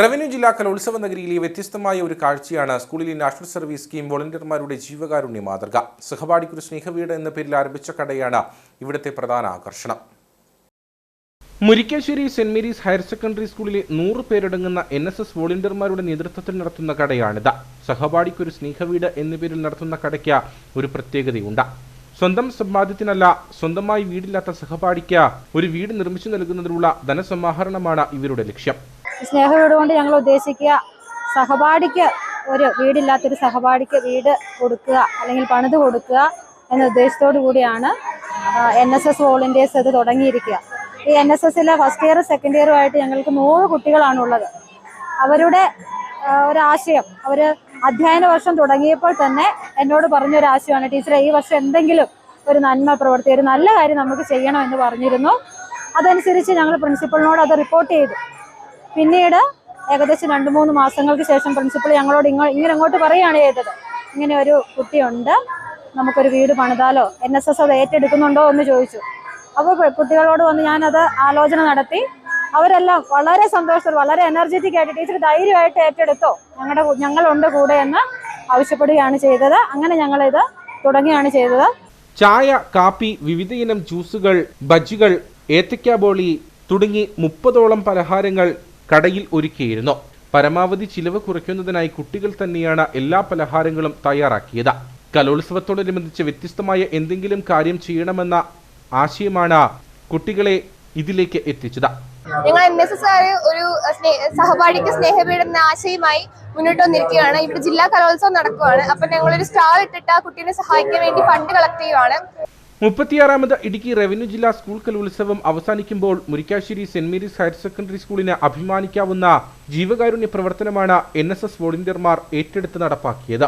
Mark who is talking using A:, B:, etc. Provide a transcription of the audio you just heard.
A: Revenue ജില്ലാ കലോത്സവ നഗരിയിലെ വ്യത്യസ്തമായ ഒരു കാഴ്ചയാണ് സ്കൂളിലെ നാഷണൽ സർവീസ് സ്കീം വോളണ്ടിയർമാരുടെ ജീവകാരുണ്യ മാതൃക. സഹപാഠിക്കൊരു സ്നേഹവീട് എന്ന പേരിൽ ആരംഭിച്ച കടയാണ് ഇവിടുത്തെ പ്രധാന ആകർഷണം. Murikkassery Saint Mary's higher secondary സ്കൂളിലെ നൂറ് പേരടങ്ങുന്ന എൻ എസ് എസ് വോളണ്ടിയർമാരുടെ നേതൃത്വത്തിൽ നടത്തുന്ന കടയാണിത്. സഹപാഠിക്കൊരു സ്നേഹവീട് എന്ന പേരിൽ നടത്തുന്ന കടയ്ക്ക് ഒരു പ്രത്യേകതയുണ്ട്. സ്വന്തം സമ്പാദ്യത്തിനല്ല സ്വന്തമായി വീടില്ലാത്ത സഹപാഠിക്ക് ഒരു വീട് നിർമ്മിച്ചു നൽകുന്നതിനുള്ള ധനസമാഹരണമാണ് ഇവരുടെ ലക്ഷ്യം.
B: സ്നേഹ വീട് കൊണ്ട് ഞങ്ങൾ ഉദ്ദേശിക്കുക സഹപാഠിക്ക് ഒരു വീടില്ലാത്തൊരു സഹപാഠിക്ക് വീട് കൊടുക്കുക അല്ലെങ്കിൽ പണിത് കൊടുക്കുക എന്ന ഉദ്ദേശത്തോടു കൂടിയാണ് എൻ എസ് എസ് വോളണ്ടിയേഴ്സ് ഇത് തുടങ്ങിയിരിക്കുക. ഈ എൻ എസ് എസിലെ ഫസ്റ്റ് ഇയർ സെക്കൻഡ് ഇയറുമായിട്ട് ഞങ്ങൾക്ക് നൂറ് കുട്ടികളാണുള്ളത്. അവരുടെ ഒരാശയം അവർ അധ്യയന വർഷം തുടങ്ങിയപ്പോൾ തന്നെ എന്നോട് പറഞ്ഞൊരാശയമാണ് ടീച്ചറെ ഈ വർഷം എന്തെങ്കിലും ഒരു നന്മ പ്രവർത്തി ഒരു നല്ല കാര്യം നമുക്ക് ചെയ്യണം എന്ന് പറഞ്ഞിരുന്നു. അതനുസരിച്ച് ഞങ്ങൾ പ്രിൻസിപ്പളിനോട് അത് റിപ്പോർട്ട് ചെയ്തു. പിന്നീട് ഏകദേശം രണ്ട് മൂന്ന് മാസങ്ങൾക്ക് ശേഷം പ്രിൻസിപ്പൾ ഞങ്ങളോട് ഇങ്ങോ ഇങ്ങനെ അങ്ങോട്ട് പറയുകയാണ് ചെയ്തത്. ഇങ്ങനെ ഒരു കുട്ടിയുണ്ട്. നമുക്കൊരു വീട് പണിതാലോ? എൻ എസ് എസ് അത് ഏറ്റെടുക്കുന്നുണ്ടോ എന്ന് ചോദിച്ചു. അപ്പോൾ കുട്ടികളോട് വന്ന് ഞാനത് ആലോചന നടത്തി. അവരെല്ലാം വളരെ സന്തോഷത്തോടെ വളരെ എനർജറ്റിക് ആയിട്ട് ടീച്ചർ ധൈര്യമായിട്ട് ഏറ്റെടുത്തോ? ഞങ്ങളുടെ ഞങ്ങളുണ്ട് കൂടെ എന്ന് ആവശ്യപ്പെടുകയാണ് ചെയ്തത്. അങ്ങനെ ഞങ്ങളിത് തുടങ്ങിയാണ് ചെയ്തത്.
A: ചായ കാപ്പി വിവിധ ഇനം ജ്യൂസുകൾ ബജ്ജികൾ ഏത്തക്കാബോളി ബോളി തുടങ്ങി മുപ്പതോളം പലഹാരങ്ങൾ കടയിൽ ഒരുക്കിയിരുന്നു. പരമാവധി ചിലവ് കുറയ്ക്കുന്നതിനായി കുട്ടികൾ തന്നെയാണ് എല്ലാ പലഹാരങ്ങളും തയ്യാറാക്കിയത്. കലോത്സവത്തോടനുബന്ധിച്ച് വ്യത്യസ്തമായ എന്തെങ്കിലും കാര്യം ചെയ്യണമെന്ന ആശയമാണ് കുട്ടികളെ ഇതിലേക്ക് എത്തിച്ചത്.
C: ഞങ്ങൾ എൻ എസ് എസ് ആർ ഒരു സഹപാഠിക്ക് സ്നേഹപീഠം ആശയമായി മുന്നോട്ട് വന്നിരിക്കുകയാണ്. ഇവിടെ ജില്ലാ കലോത്സവം നടക്കുകയാണ് അപ്പൊ ഞങ്ങളൊരു സ്റ്റാൾ ഇട്ടിട്ട് ആ കുട്ടീനെ സഹായിക്കാൻ വേണ്ടി ഫണ്ട് കളക്ട് ചെയ്യുവാണ്.
A: മുപ്പത്തിയാറാമത് ഇടുക്കി റവന്യൂ ജില്ലാ സ്കൂൾ കലോത്സവം അവസാനിക്കുമ്പോൾ Murikkassery Saint Mary's higher secondary സ്കൂളിന് അഭിമാനിക്കാവുന്ന ജീവകാരുണ്യ പ്രവർത്തനമാണ് എൻ എസ് എസ് വോളണ്ടിയർമാർ ഏറ്റെടുത്ത് നടപ്പാക്കിയത്.